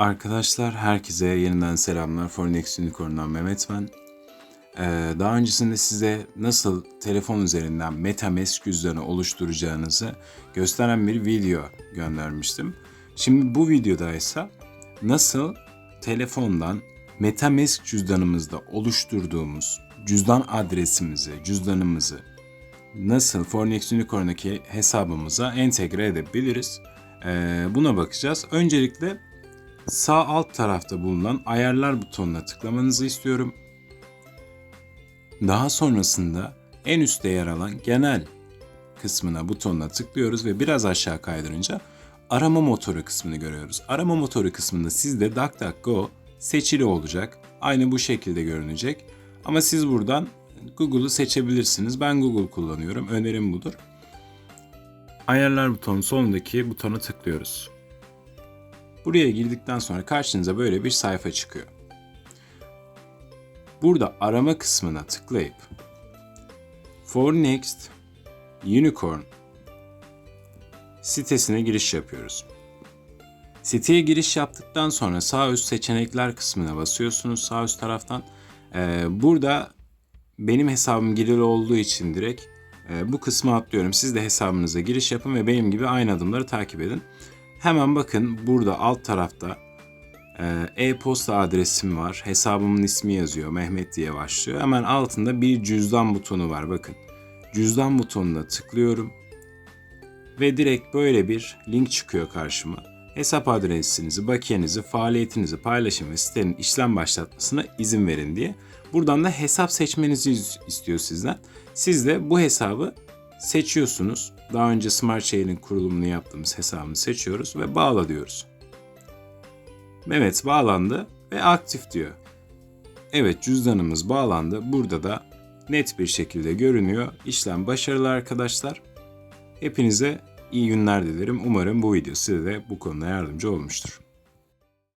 Arkadaşlar herkese yeniden selamlar. Forex Unicorn'dan Mehmet ben. Ee, daha öncesinde size nasıl telefon üzerinden MetaMask cüzdanı oluşturacağınızı gösteren bir video göndermiştim. Şimdi bu videoda ise nasıl telefondan MetaMask cüzdanımızda oluşturduğumuz cüzdan adresimizi, cüzdanımızı nasıl Forex Unicorn'daki hesabımıza entegre edebiliriz? Ee, buna bakacağız. Öncelikle sağ alt tarafta bulunan ayarlar butonuna tıklamanızı istiyorum. Daha sonrasında en üstte yer alan genel kısmına butonuna tıklıyoruz ve biraz aşağı kaydırınca arama motoru kısmını görüyoruz. Arama motoru kısmında sizde DuckDuckGo seçili olacak. Aynı bu şekilde görünecek. Ama siz buradan Google'u seçebilirsiniz. Ben Google kullanıyorum. Önerim budur. Ayarlar butonun sonundaki butona tıklıyoruz. Buraya girdikten sonra karşınıza böyle bir sayfa çıkıyor. Burada arama kısmına tıklayıp For Next Unicorn sitesine giriş yapıyoruz. Siteye giriş yaptıktan sonra sağ üst seçenekler kısmına basıyorsunuz sağ üst taraftan. Ee, burada benim hesabım girili olduğu için direkt e, bu kısmı atlıyorum. Siz de hesabınıza giriş yapın ve benim gibi aynı adımları takip edin. Hemen bakın burada alt tarafta e, e-posta adresim var. Hesabımın ismi yazıyor. Mehmet diye başlıyor. Hemen altında bir cüzdan butonu var. Bakın. Cüzdan butonuna tıklıyorum. Ve direkt böyle bir link çıkıyor karşıma. Hesap adresinizi, bakiyenizi, faaliyetinizi paylaşın ve sitenin işlem başlatmasına izin verin diye. Buradan da hesap seçmenizi istiyor sizden. Siz de bu hesabı seçiyorsunuz. Daha önce Smart Chain'in kurulumunu yaptığımız hesabını seçiyoruz ve bağla diyoruz. Evet bağlandı ve aktif diyor. Evet cüzdanımız bağlandı. Burada da net bir şekilde görünüyor. İşlem başarılı arkadaşlar. Hepinize iyi günler dilerim. Umarım bu video size de bu konuda yardımcı olmuştur.